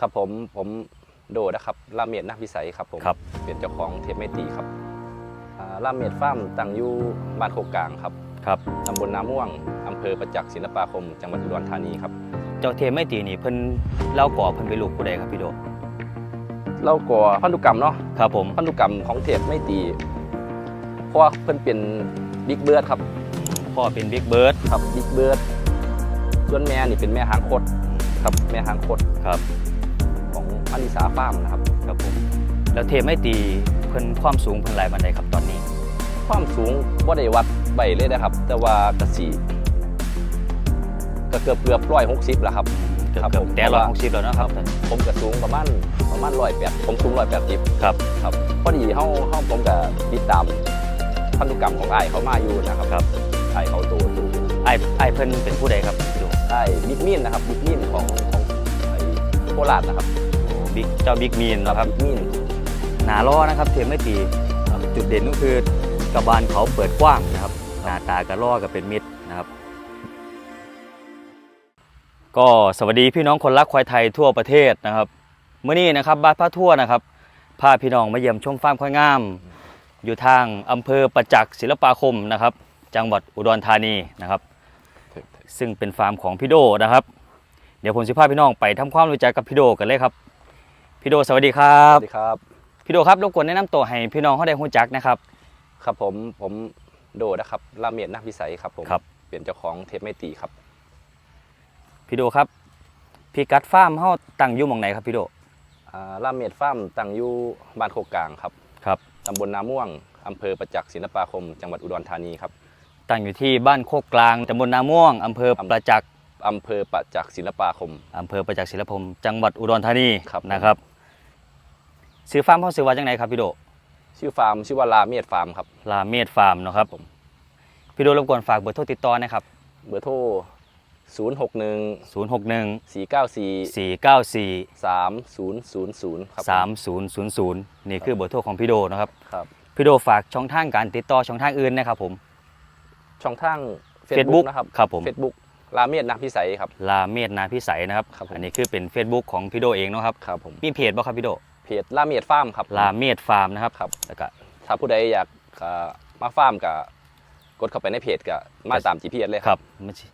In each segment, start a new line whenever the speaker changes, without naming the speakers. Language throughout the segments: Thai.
ครับผมผมโดนะครับลาเมียดนักวิสัยครับผม
ครับ
เป็นเจ้าของเทปไม่ตีครับอ่าลาเมียดฟาร์มตั้งอยู่บ้านโคกกลางครับ
ครับ
ตำบลนาม่วงอำเภอประจักษ์ศิลปาคม จังหวัดอุดรธานีครับ
เจ้าเทไม่ตีนี่เพิ่นเล่าก่อเพิ่นเป็นลูกผู้ใดครับพี่โด
เราก่อพันธุกรรมเนาะ
ครับผม
พันธุกรรมของเทปไม่ตี เพราะว่าเพิ่นเป็นบิ๊กเบิร์ดครับ
พ่อเป็นบิ๊กเบิร์ด
ครับบิ๊กเบิร์ดส่วนแม่นี่เป็นแม่หางคดครับแม่หางคด
ครับ
ข องอลิสาฟาร์มนะครับ
ครับผมแล้วเทไม่ตีเพิ่นความสูงเพิ่นหลายบันไดครับตอนนี้
ความสูงว่าได้วัดใบเลยนะครับ แต่ว่ากระสีก็เกือบเกือบร้อยหกสิบแล้วครับ
เกือบ
ครับ
เกือบ
ผม
แต่ร้อยหกสิบแล้วเนาะครับ
ผมกระสูงประมาณประมาณร้อยแปดผมสูงร้อยแปดสิบ
ครับ
ครับพอดีเฮาเฮาผมกับติดตามพันธุกรรมของไอ้ายเขามาอยู่นะครับ
ครับ
ไอ้ายเขาโตโต
ไอ้ไอ้เพิ่นเป็นผู้ใดครับพี่โด
ไอ้ายบิ๊กมินนะครับบิ๊กมินของของไอ้โคราชนะครับ
โอ้ บิ๊กเจ้าบิ๊กมีนเนาะครับ
บิ๊กมิน
หนาล้อนะครับเทไม่ตีจุดเด่นก็คือกระบาลเขาเปิดกว้างนะครับหน้าตากระล้อก็เป็นมิดนะครับ ก็สวัสดีพี่น้องคนรักควายไทยทั่วประเทศนะครับเมื่อนี้นะครับบ้านพระทั่วนะครับพาพี่น้องมาเยี่ยมชมฟาร์มควายงาม อยู่ทางอำเภอประจักษ์ศิลปาคมนะครับ จังหวัดอุดรธานีนะครับ ซึ่งเป็นฟาร์มของพี่โดนะครับ เดี๋ยวผมสิพาพี่น้องไปทำความรู้จักกับพี่โดกันเลยครับ พี่โดสวัสดีครั
ส
บ
วัสดีครับ
พี่โดครับรบกวนแนะนำตัวให้พี่น้องเขาได้รู้จักนะครับ
ครับผมผมโดนะครับลาเมียดนักวิสัยครับผม
ครับ
เป็นเจ้าของเทปไม่ตีครับ
พี่โดครับพี่กัดฟาร์มเขาตั้งอยู่หมองไหนครับพี่โด
อ่าลาเมียดฟาร์มตั้งอยู่บ้านโคกกลางครับ
ครับ
ตำบลนาม่วงอำเภอประจักษ์ศิลปาคม จังหวัดอุดรธานีครับ
ตั้งอยู่ที่บ้านโคกกลางตำบลนาม่วงอำเภอประจักษ์
อำเภอประจักษ์ศิลปาคม
อำเภอประจักษ์ศิลปมจังหวัดอุดรธานี
ครับ
นะครับซื้อฟาร์มเขาซื้อว่าจังไหนครับพี่โด
ชื่อฟาร์มชื่อว่าลาเมียดฟาร์มครับ
ลาเมดฟาร์มเนาะครับ
ผม
พี่โดรบกวนฝากเบอร์โทรติดต่อนะครับ
เบอร์โทร 0 6 1
061
4 9 4
494
3 0 0 0 ครับผม
3000 นี่คือเบอร์โทรของพี่โดนะครับ
ครับ
พี่โดฝากช่องทางการติดต่อช่องทางอื่นนะครับผม
ช่องทาง
Facebook
Facebook นะครับ
ครับผม
Facebook ลาเมียดนักพิสัยครับ
ลาเมดนาพิสัยนะครับ
ครับผม
อันนี้คือเป็น Facebook ของพี่โดเองเนาะครับ
ครับผม
มีเพจบ่ครับพี่โด
เพจลาเมียดฟาร์มครับ
ลาเมดฟาร์มนะครับ
ครับ
แล้วก็
ถ้าผู้ใดอยากเอ่อมาฟาร์มกับกดเข้าไปในเพจกับมาตาม GPS เลย
ครับไม่ใช่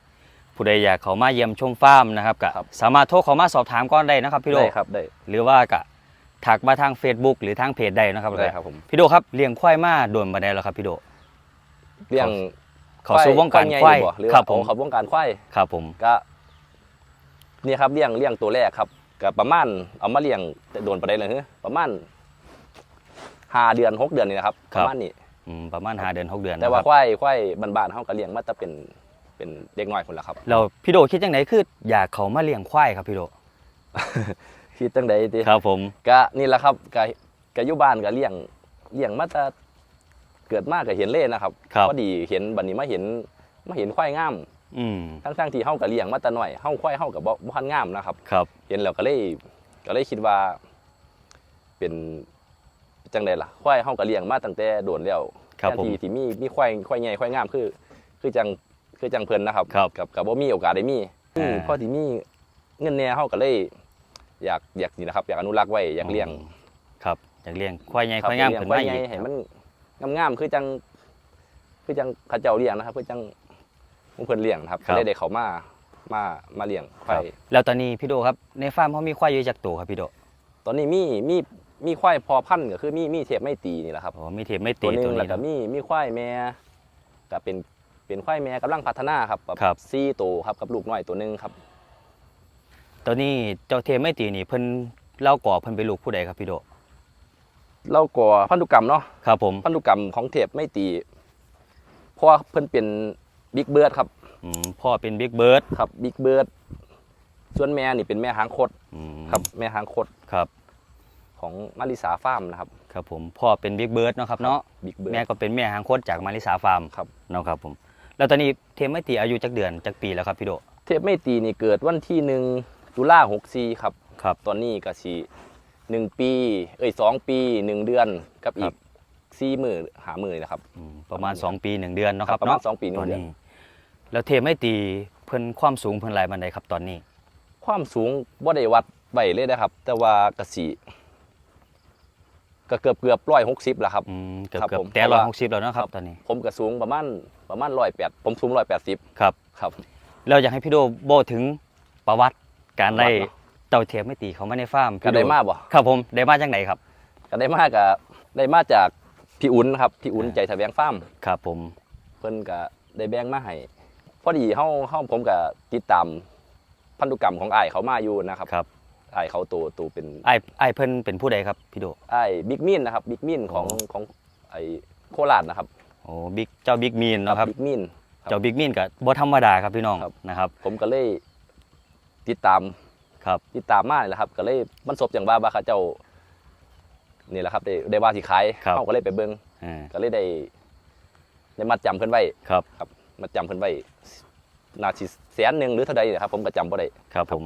ผู้ใดอยากเขามาเยี่ยมชมฟาร์มนะครับก็
ครับ
สามารถโทรเขามาสอบถามก่อนได้นะครับพี่โด
ได้ครับได้
หรือว่าก็ถักมาทาง Facebook หรือทางเพจได้นะครับ
ได้ครับผม
พี่โดครับเลี้ยงควายมาโดนมาได้แล้วครับพี่โด
เรื่อง
เขาสู่วงการควาย
ใหญ่บ่หรือ
ครับผม
เขาวงการควาย
ครับผม
ก็นี่ครับเลี้ยงเลี้ยงตัวแรกครับก็ประมาณเอามาเลี้ยงโดนประเด็นเลยฮะประมาณห้าเดือนหกเดือนนี่นะครับ ประมาณนี้
อืมประมาณหาเดือนหกเดือน
แต่ว่า
นะครับ
ควายควายบ้านๆเขาก็เลี้ยงมาแต่เป็นเป็นเด็กน้อยคนละครับ
เราพี่โดคิดยังไงคือ อยากเขามาเลี้ยงควายครับพี่โด
คิดตั้งใดดี
ครับผม
ก็นี่แหละครับก็ก็อยู่บ้านก็เลี้ยงเลี้ยงมาแต่ เกิดมากก็เห็นเล่นะครับ
ครับ
พอดีเห็นบัดนี้มาเห็นมาเห็นควายงาม
อืม
ทั้งๆที่เฮาก็เลี้ยงมาแต่น้อยเฮาควายเฮาก็บ่บ่ทันงามนะครับ
ครับ
เห็นแล้วก็เลยก็เลยคิดว่า เป็นจังไดล่ะควายเฮาก็เลี้ยงมาตั้งแต่โดนแล้ว
ครับ
แทน
ผม
ที่ที่มีมีควายควายใหญ่ควายงามคือ คือจังคือจังเพิ่นนะครับ
ครับ
กับกับบ่มีโอกาสได้มี
อ่า
พอที่มีเงินแหน่เฮาก็เลย อยากอยากนี่นะครับ อยากอนุรักษ์ไว้อยากเลี้ยง
ครับอยากเลี้ยงควายใหญ่
ครับ
ควายงาม
เลี้ย
ขึ้น
ความา
ย
ใหญ่
อีก
ให้มัน งามๆคือจัง คือจังเขาเจ้าเลี้ยงนะครับ คือจังหมู่เพิ่นเลี้ยงนะครับ ก็เลยได้เขามามามาเลี้ยงควาย
แล้วตอนนี้พี่โดครับในฟาร์มเขามีควายเยอะจากตัวครับพี่โด
ตอนนี้มีมีมีควายพอพันธุ์ก็คือมีมีเทปไม่ตีนี่แหละครับ
อ๋อมีเทปไม่
ตั
ตี
วหนึ
ตัว
งแล้ว
นี้
ก็
เนาะ
มีมีควายแม่ก็เป็นเป็นควายแม่กำลังพัฒนาครับแบบ
ครับ
ซี่โตวครับกับลูกน้อยตัวหนึงครับ
ตัวนี้เจ้าเทปไม่ตีนี่เพิ่นเล่าก่อเพิ่นเป็นลูกผู้ใดครับพี่โด
เราก็พันธุกรรมเนาะ
ครับผม
พันธุกรรมของเทปไม่ตีเพราะว่าเพิ่นเป็นบิ๊กเบิร์ดครับ
อืมพ่อเป็นบิ๊กเบิร์ด
ครับบิ๊กเบิร์ดส่วนแม่นี่เป็นแม่หางคด
อืม
ครับ แม่หางคด
ครับ
ของมาริสาฟาร์มนะครับ
ครับผมพ่อเป็นบิ๊กเบิร์ดเนาะครับเนาะ
บิ๊กเบิร์
แม่
ด
ก็เป็นแม่หางโคตจากมาริสาฟาร์ม
ครับ
เนาะครับผมแล้วตอนนี้เทปไม่ตีอายุจักเดือนจักปีแล้วครับพี่โด
เทปไม่ตีนี่เกิดวันที่หนึ่งตุลาหกสี่ครับ
ครับ
ตอนนี้ก็สี หนึ่งปี เอ้ยสองปีหนึ่งเดือนกับอี
ครั
ก
บ
สี่หมื่นหาหมื่นนะครับ
อืมประมาณ 2 ปี 1 เดือนเนาะค
ครั
รับบ
ประมาณ
เนาะ
สองปีหนึ่ง
ตอน
เดือน
นี้แล้วเทปไม่ตีเพิ่นความสูงเพิ่นหลายบันไดครับตอนนี้
ความสูงบ่ได้วัดไว้เลยนะครับ แต่ว่ากะสิก็เกือบเกือบร้อยหกสิบแล้วครับ
อืมเกือบ
ครับ
เกือบ
ผม
แต่
เพ
ร้อ
ราะ
ย
ว่า
หกสิบแล้วเนาะครับตอนนี้
ผมก็สูงประมาณประมาณร้อยแปดผมสูงร้อยแปดสิบ
ครับ
ครับ
เราอยากให้พี่โดโบถึงประวัติการได้
ประวัติเนอะ
เต่าเทียมไม่ตีเขามาในฟาร์ม
ก็
พี่โได้
มาบ่
ครับผมได้มาจากไหนครับ
ก็ได้มากับได้มาจากพี่อุ่นครับพี่อุ่น
อ่า
ใจแสวงฟาร์ม
ครับผม
เพิ่นก็ได้แบ่งมาให้พอดีเฮาเฮาผมก็ติดตามพันธุกรรมของอ้ายเขามาอยู่นะครับ
ครับ
อ้ายเขาตัวตัวเป็น
ไอ้ไอ้เพิ่นเป็นผู้ใดครับพี่โด
อ้ายบิ๊กมินนะครับบิ๊กมินของ
อ๋อ
ของไอ้โคราชนะครับ
โอ้บิ๊กเจ้าบิ๊กมีนเนาะครับ
บิ๊กมินครับ
เจ้าบิ๊กมีนกับบ่ธรรมดาครับพี่น้อง
ครับ
นะครับ
ผมก็เลยติดตาม
ครับ
ติดตามมานี่แหละครับ ก็เลยมันศพอย่างว่าว่าเขาเจ้านี่แหละครับได้ได้ว่าสิขาย
ครับ
เฮาก็เลยไปเบิ่ง
อ่า
ก็เลยได้ได้มัดจำเพิ่นไว้
ครับ
ครับมัดจำเพิ่นไว้นาทีแสนหนึ่งหรือเท่าใดนี่ครับผมก็จำบ่ได้
ครับผม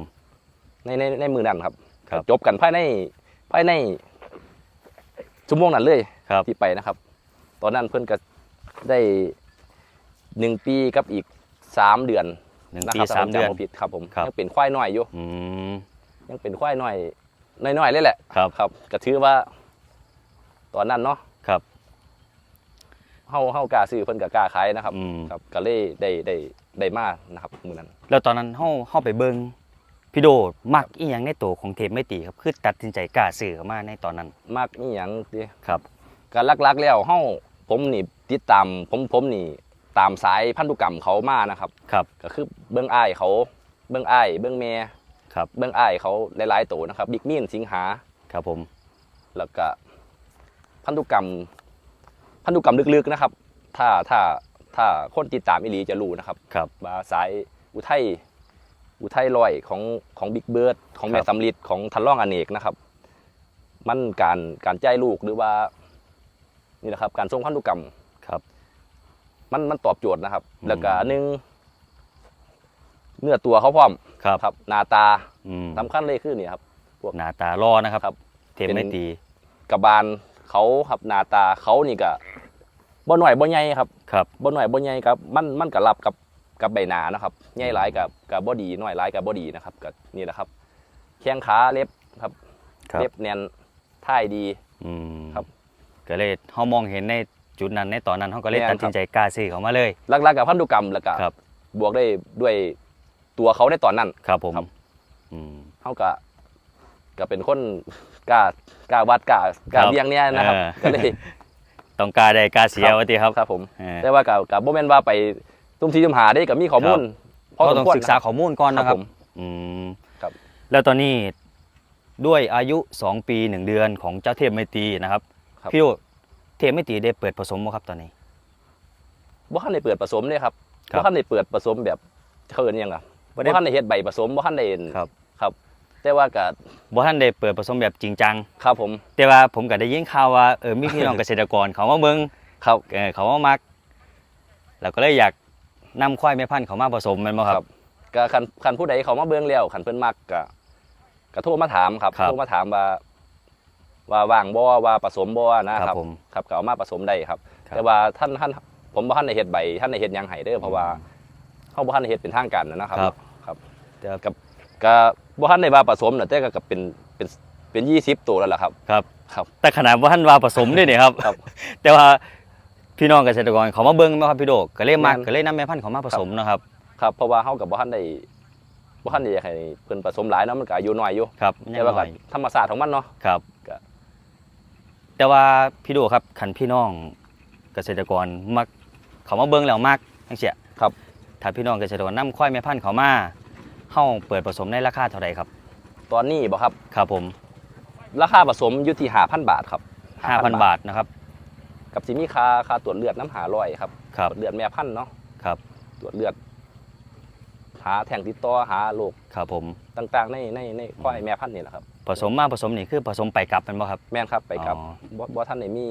ในในในมือนั้นครับ
ครับ
จบกันภายในภายในชั่วโมงนั้นเลย
ครับ
ที่ไปนะครับ ตอนนั้นเพิ่นก็ได้หนึ่งปีกับอีกสามเดือน
หนึ่ง
นะ
ปี
ครับ
สาม
ถ้ผ
เดือน
จำบ่ผิดครับผม
ครับ
ยังเป็นควายน้อยอยู่
อืม
ยังเป็นควายน้อยน้อยๆเลยแหละ
ครับ
ครับก็ถือว่า ตอนนั้นเนาะ
ครับ
เฮาเฮากล้าซื้อเพิ่นก็กล้าขายนะครับ
อืม
ครับก็เลยได้ได้ได้มานะครับมื้อนั้น
แล้วตอนนั้นเฮาเฮาไปเบิ่งพี่โดมักอีหยังในตัวของเทปไม่ตีครับคือตัดสินใจกล้าซื้อเข้ามาในตอนนั้น
มากนี่หยังติ
ครับ
การลักๆแล้วเฮาผมนี่ติดตามผมผมนี่ ตามสายพันธุกรรมเขามานะครับ
ครับ
ก็คือเบื้องอ้ายเขาเบื้องอ้ายเบื้องแม่
ครับ
เบื้องอ้ายเขาหลายๆตัวนะครับบิ๊กมีนสิงหา
ครับผม
แล้วก็พันธุกรรม พันธุกรรมลึกๆนะครับ ถ้าถ้าถ้าคนติดตามอิลีจะรู้นะครับ
ครับ
ว่าสายอุทัยอุทัยลอยของของบิ๊กเบิร์ดของแม่
ครับ
สำลิดของทันล่องอเนกนะครับ มันการการใจลูกหรือว่านี่นะครับ การทรงพันธุกรรม
ครับ
มันมันตอบโจทย์นะครับ
อืม
แล้วก็หนึ่งเนื้อตัวเขาพร้อม
ครับ
ครับหน้าตา
อืม
สำคัญเลยคือนี่ครับ
หน้าตารอนะครับ
ครับ
เทปไม่ตี
กระบาลเขาครับหน้าตาเขานี่ก็บ่หน่อยบ่ใหญ่ครับ
ครับ
บ่หน่อยบ่ใหญ่ครับ มันมันก็รับกับกับใบหน้านะครับใหญ่หลายกับกับบ่ดีน้อยหลายกับบ่ดีนะครับก็นี่แหละครับแข้งขาเล็บครับ
ครับ
เล็บแน่นท่ายดี
อืม
ครับ
ก็เลยเฮามองเห็นใน จุดนั้นในตอนนั้นเฮาก็เลย
แม่น
ตัดสินใจกล้าซื้อเข้ามาเลย
หลักๆกับพันธุกรรมแล้วก็
ครับ
บวกได้ด้วยตัวเขาในตอนนั้น
ครับผม
ครับ
อืม
เขาก็ก็เป็นคนกล้ากล้าวัดกล้ากล้า
ครับ
เบี้ยงเนี่ยนะครับ
เออ
ก็เลย
ต้องกล้าได้กล้าเสีย
ครับ
ว่าติครับ
ครับผม
เออ
แต่ว่ากับกับโมเมนว่าไปตุ้มทีตุ้มหาได้กับมีข้อมูลพอ
เรา
ส
ต้
ม
อง
ควร
ศึกษาข้อมูลก่อน
ครับ
นะครับ
ผม
อืม
ครับ
แล้วตอนนี้ด้วยอายุ 2 ปี 1 เดือนของเจ้าเทพไมตรีนะครับ
ครับ
พี่โอ เทพไมตรีได้เปิดผสมบ่ครับตอนนี้
บ่ทันได้เปิดผสมเลยครับ
ครับ
บ่ทันได้เปิดผสมแบบเขาเอิ้นหยังอะ
บ่
บ่
ได้
ทันได้เฮ็ดใบผสมบ่ทันได้
ครับ
ครับ แต่ว่าก็
บ่ท่านได้เปิดผสมแบบจริงจัง
ครับผม
แต่ว่าผมก็ได้ยินข่าวว่าเออมีพี่น้องเกษตรกรเขามาเบิ่ง
ครับ
เออเขามามัก แล้วก็เลยอยากนำควายแม่พันธุ์เขามาผสมแม่นบ่ครับ
ก็คันคันผู้ใดเขามาเบิ่งแล้วคันเพิ่นมักก็ก็โทรมาถามครับ
ครับ
โทรมาถามว่า ว่าว่างบ่ว่าผสมบ่นะ
ค
ค
รั
รั
บบผม
ครับก็เอามาผสมได้ครับ
ครับ
แต่ว่าท่านท่านผมบ่ทันได้เฮ็ดใบท่านได้เฮ็ดหยังให้เด้อเพราะว่าเฮาบ่ทันได้เฮ็ดเป็นทางการนะครับ
ครับ
ครับ
เดี๋ยว
กับก็บ่ทันได้ว่าผสมน่ะแต่ก็ก็เป็นเป็นเป็น20ตัวแล้วล่ะครับ
ครับ
ครับ
แต่ขนาดว่าท่านว่าผสมด้วยเนี่ยครับ
ครับ
แต่ว่าพี่น้องเกษตรกรเขามาเบิ่งแม่ครับพี่โดก็เลยมัก
แม่น
ก็เลยนำแม่พันธุ์เขามาผสมนะครับ
ครับเพราะว่าเฮากับบ่ทันได้บ่ทันได้อยากให้เพิ่นผสมหลายเนาะมันก็อายุน้อยอยู่
ครับมันยั
แต่
ง
ว่า
น้
ก็
อย
ธรรมชาติของมันเนาะ
ครับ
ก็
แต่ว่าพี่โดครับคันพี่น้องเกษตรกรมักเขามาเบิ่งแล้วมักจังซี่
ครับ
ถ้าพี่น้องเกษตรกรนำควายแม่พันธุ์เขามาเฮาเปิดผสมในราคาเท่าใดครับ
ตอนนี้บ่ครับ
ครับผม
ราคาผสมอยู่ที่5,000บาทครับ
5,000บาทนะครับ
กับสิมีค่าค่าตรวจเลือดน้ำหาร้อยครับ
ครับ
ตรวจเลือดแม่พันธุ์เนาะ
ครับ
ตรวจเลือด หาแท่งติดต่อหาโรค
ครับผม
ต่างๆ ในในในควายแม่พันธุ์นี่แหละครับ
ผสมมาผสมนี่คือผสมไปกลับแม่นบ่ครับ
แม่นครับไปกับ
อ๋อ
บ่บ่ท่านได้มี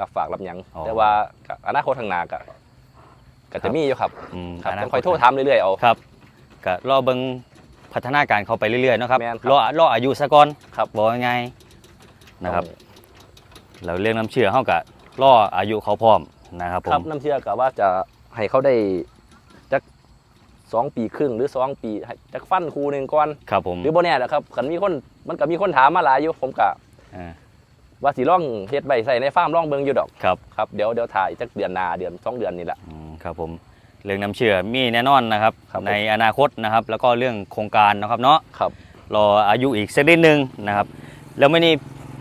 รับฝากรับหยัง
อ๋อ
แต่ว่าก็อนาคตข้างหน้าก็ก็จะมีอยู่ครับ
อืม
ครับ
นา
ต้องคอยโทรถามเรื่อยๆเอา
ครับก็รอเบิ่งพัฒนาการเขาไปเรื่อยๆเนาะครับ
แม่นครับ
รอรออายุซะก่อน
ครับ
บอกยังไงนะครับ แล้วเรื่องน้ำเชื่อเฮาก็รออายุเขาพร้อมนะครับผ
ครับ
ม
น้ำเชื่อกับว่าจะให้เขาได้จัก สองปีครึ่งหรือสองปีให้จักฟันครูหนึ่งก่อน
ครับผม
หรือบ่แน่นะครับคันมีคนมันก็มีคนถามมาหลายอยู่ผมก็
อ่า
ว่าสิลองเฮ็ดใบใส่ในฟาร์มลองเบิ่งอยู่ดอก
ครับ
ครับเดี๋ยวเดี๋ยวถ่ายจักเดือนหน้าเดือนสองเดือนนี่แหละ
อืมครับผมเรื่องน้ำเชื่อมีแน่นอนนะครับ
ครับผม
ในอนาคตนะครับ แล้วก็เรื่องโครงการนะครับเนาะ
ครับ
รออายุอีกสักนิดนึงนะครับ แล้วไม่นี่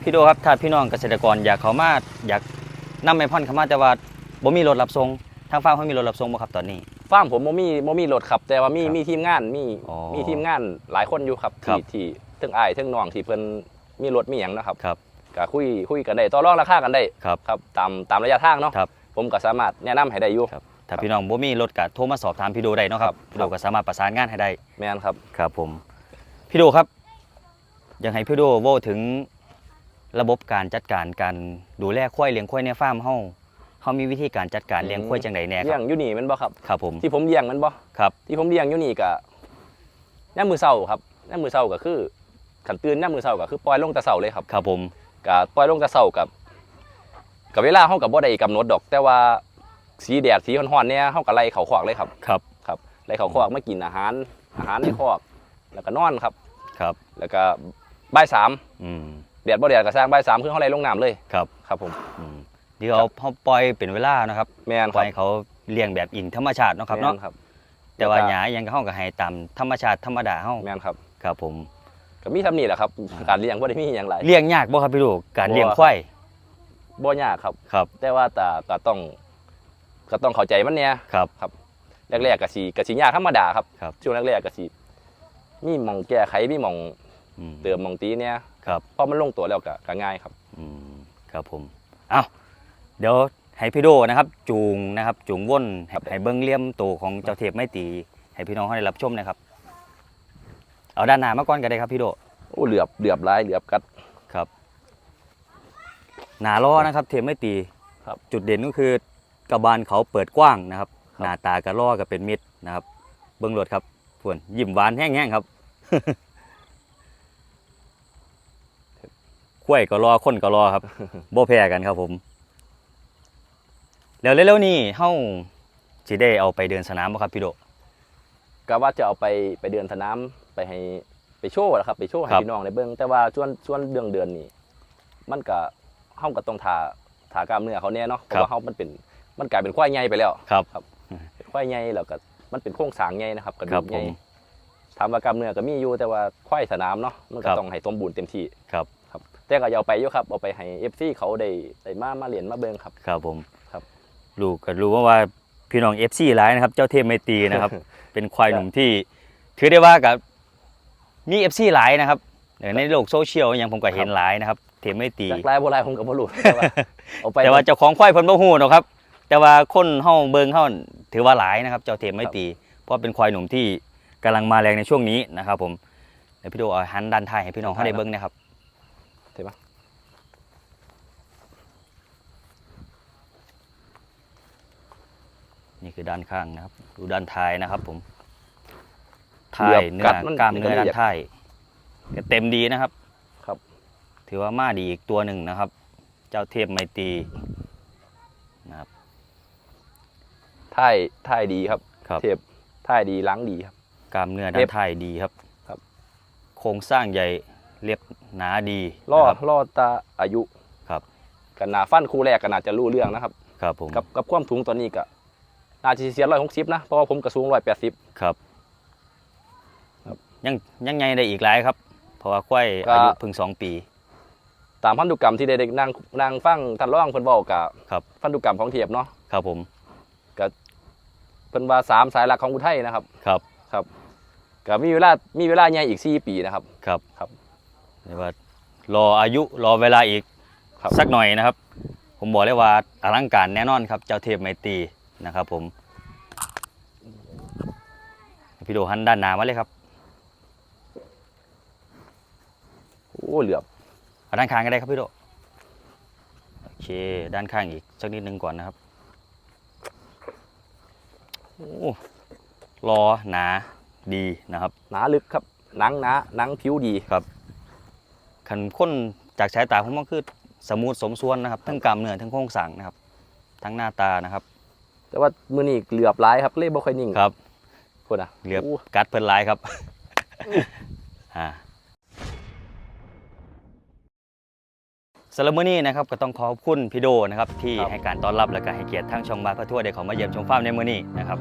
พี่โดครับถ้าพี่น้องเกษตรกรอยากเขามาอยากนำไอพอนเข้ามาแต่ว่าบ่มีรถรับส่งทางฟาร์มเขามีรถรับส่งบ่ครับตอนนี้
ฟาร์มผมบ่มีบ่มีรถขับ แต่ว่ามี
ครับ
มีทีมงานมี
อ๋อ
มีทีมงานหลายคนอยู่ครับ
ครั
ที่
บ
ที่เทั้งอ้ายเทั้งน้องที่เพิ่นมีรถมีหยังนะครับ
ครับ
ก็คุยคุยกันได้ต่อรองราคากันได้
ครับ
ครับตามตามระยะทางเนาะ
ครับ
ผมก็สามารถแนะนำให้ได้อยู่
ครับถ้าพี่น้องบ่มีรถก็โทรมาสอบถามพี่โดได้เนาะครับ
ครับ
พี่โดก็สามารถประสานงานให้ได้
แม่นครับ
ครับผม พี่โดครับ อยากให้พี่โดเว้าถึงระบบการจัดการการดูแลควายเลี้ยงควายในฟาร์มเฮา เฮามีวิธีการจัดการเลี้ยงควายจังไดแหน่ค
เลี้ย
รับ
งอยู่นี่แม่นบ่ครับ
ครับผม
ที่ผมเลี้ยงแม่นบ่
ครับ
ที่ผมเลี้ยงอยู่นี่ก็ย่ามมือเช้าครับย่ามมือเช้าก็คือขันตื่นย่ามมือเช้าก็คือปล่อยลงแต่เช้าเลยครับ
ครับผม
ก็ปล่อยลงแต่เช้ากับกับเวลาเฮาก็บ่ได้กำหนดดอก แต่ว่าสีแดดสีร้อนๆเนี่ยเฮาก็ไล่เขาขวากเลยครับ
ครับ
ครับไล่เขาคอกมากินอาหาร อาหารในคอกแล้วก็นอนครับ
ครับ
แล้วก็บ่ายสาม
อืม
แดดบ่แดดก็สร้างบ่ายสามคือเขาไล่ลงน้ำเลย
ครับ
ครับผม
อืม เดี๋ยวเขาปล่อยเป็นเวลานะครับ
แม่น
ป
ค
ล่
รั
อบยให้เขาเลี้ยงแบบอิงธรรมชาติเนาะครับเนาะ
แม่ครับ
แต่ว่า
แล้วก็
หญ้ายังก็เฮาก็ให้ตามธรรมชาติธรรมดาเฮา
แม่นครับ
ครับผม
ก็มีทำนี่แหละครับ การเลี้ยงบ่ได้มีอย่างไร
เลี้ยงยากบ่ครับพี่ลูกการ
บ่
เลี้ยงควาย
บ่ยากครับ
ครับ
แต่ว่าแต่ก็ต้องก็ต้องเข้าใจมันเนี่ย
ครับ
แรกๆก็สิก็สิยากธรรมดาครับ
ครับ
ช่วงแรกๆก็สิมีหม่องแก้ไขมีหม่อง
อืม
เติมหม่องตีเนี่ย
ครับ
พอมันลงตัวแล้วก็ก็ง่ายครับ
อืมครับผมเอา เดี๋ยวให้พี่โดนะครับจูงนะครับจูงว่นให้
ครับ
ให้เบิ้งเลี่ยมโตวของเจ้าเทพไม่ตี ให้พี่น้องเขาได้รับชมนะครับ เอาด้านหน้ามาก่อนก็ได้ครับพี่โด
โอ้เหลือบเหลือบหลายเหลือบกัด
ครับ หนาล้อนะครับ เทพไม่ตี
ครับ
จุดเด่นก็คือกระบาลเขาเปิดกว้างนะครับ
ครับ
หน้าตากระล้อก็เป็นมิดนะครับ เบิ้งรถครับพวนยิ้มหวานแห้งๆครับกล้วยก็รอคนก็รอครับบ่แพ้กันครับผม แล้วเร็วๆนี้เฮาสิได้เอาไปเดินสนามบ่ครับพี่โด
ก็ว่าจะเอาไปไปเดินสนามไปให้ไปโชว์นะครับไปโชว์ให้
ครับ
พี่น้องได้เบิ่งแต่ว่าช่วงช่วงเดือนเดือนนี้มันก็เฮาก็ต้องทาทากล้ามเนื้อเขาแน่เนาะเพราะว่าเฮามันเป็นมันกลายเป็นควายใหญ่ไปแล้ว
ครับ
เป็นควายใหญ่แล้วก็มันเป็นโครงสร้างใหญ่นะครับกระ
ครั
ดู
บ
กใหญ่
ผม
ถามว่ากล้ามเนื้อก็มีอยู่แต่ว่าควายสนามเนาะมัน
ค
ก็
รับ
ต้องให้สมบูรณ์เต็มที่
ครับ
ครับแต่ก็อย่าเอาไปอยู่ครับเอาไปให้ FC เขาได้ได้มามาเรียนมาเบิ่งครับ
ครับผม
ครับ
ลูกก็รู้ว่าว่าพี่น้อง FC หลายนะครับ เจ้าเทพไม่ตีนะครับ เป็นควายหนุ่มที่ ถือได้ว่ากับมี FC หลายนะครับเดี๋ยวในโลกโซเชียลอย่างผมก็เห็นหลายนะครับ เทพไม่ตี
จากลายบ่ลายผมก็บ่รู้แต่ว่าเอาไป
แต่ว่าเจ้าของควายเพิ่นบ่ฮู้หรอกครับ แต่ว่าคนเฮาเบิ่งเฮาถือว่าหลายนะครับ เจ้าเทพไม่ตีเพราะเป็นควายหนุ่มที่กำลังมาแรงในช่วงนี้นะครับ ผมเดี๋ยวพี่โดเอาหันด้านท้ายให้พี่น้องเฮาได้เบิ่งนะครับ
เห็นปะ
นี่คือด้านข้างนะครับ ดูด้านท้ายนะครับ ผมท้ายเนื้อกล้ามเนื้อด้านท้ายก็เต็มดีนะครับ
ครับ
ถือว่ามาดีอีกตัวหนึ่งนะครับ เจ้าเทพไมตรีนะครับ
ท่ายท่ายดีครับ
ครับ
เทปท่ายดีล้างดีครับ
กล้ามเนื้อ
เท
ด้า
พ
นท้ายดีครับ
ครับ
โครงสร้างใหญ่เรียบหนาดี
ล่อ
นะครับ
ล่อตาอายุ
ครับ
กันนาฟันคู่แรกก็น่าจะรู้เรื่องนะครับ
ครับผม
กับกับความสูงตอนนี้ก็ น่าจะเสียร้อยหกสิบนะเพราะว่าผมกระสูงร้อยแปดสิบ
ครับ
ครับ
ยังยังไงได้อีกหลายครับ เพราะว่าควาย
ก็
อายุเพิ่งสองปี
ตามพันธุกรรมที่ได้นางนางฟังท่านร้องเพิ่นบอกกับ
ครับ
พันธุกรรมของเทียบเนาะ
ครับผม
เพิ่นว่าสามสายหลักของอุทัยนะครับ
ครับ
ครับก็มีเวลามีเวลาใหญ่อีกสี่ปีนะครับ
ครับ
ครับ
เรียกว่ารออายุรอเวลาอีก
ครับ
สักหน่อยนะครับ ผมบอกเลยว่าอลังการแน่นอนครับ เจ้าเทพไมตรี นะครับผมพี่โดหันด้านหน้ามาเลยครับ
โอ้เหลือบ
เอาด้านข้างก็ได้ครับพี่โดโอเคด้านข้างอีกสักนิดนึงก่อนนะครับโอ้รอหนาดีนะครับ
หนาลึกครับหนังหนาหนังผิวดี
ขันค้นจากสายตาผมก็คือสมูทสมส่วนนะครับ ทั้งกล้ามเนื้อทั้งโครงสร้างนะครับ ทั้งหน้าตานะครับ
แต่ว่ามือนี้เหลือบหลายครับเล่บ่ค่อยนิ่ง
ครับ
พูดนะ
เหลือบ
อู้
กัดเพิ่นหลายครับอ่าสำหรับมื้อนี้นะครับก็ต้องขอบคุณพี่โดนะครับที่
ครับ
ให้การต้อนรับและก็ให้เกียรติทางช่องบาพระทั่วได้เขอมาเยี่ยมชมฟาร์มในมื้อนี้นะครับ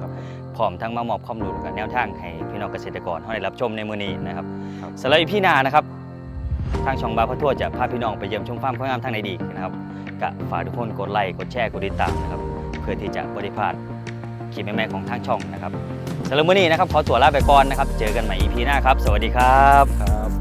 พร้อมทั้งมามอบความรู้และก็แนวทางให้พี่น้องเกษตรกรเฮาได้รับชมในมื้อนี้นะครับ
ครับ
สำหรับพี่นานะครับทางช่องบาพระทั่วจะพาพี่น้องไปเยี่ยมชมฟาร์มข้าวงามทางไหนดีนะครับก็ฝากทุกคนกดไลค์กดแชร์กดติดตามนะครับเพื่อที่จะบริพาดคลิปใหม่ๆของทางช่องนะครับสำหรับมื้อนี้นะครับขอตัวลาไปก่อนนะครับ เจอกันใหม่ EP หน้าครับ สวัสดีครับ
ครับ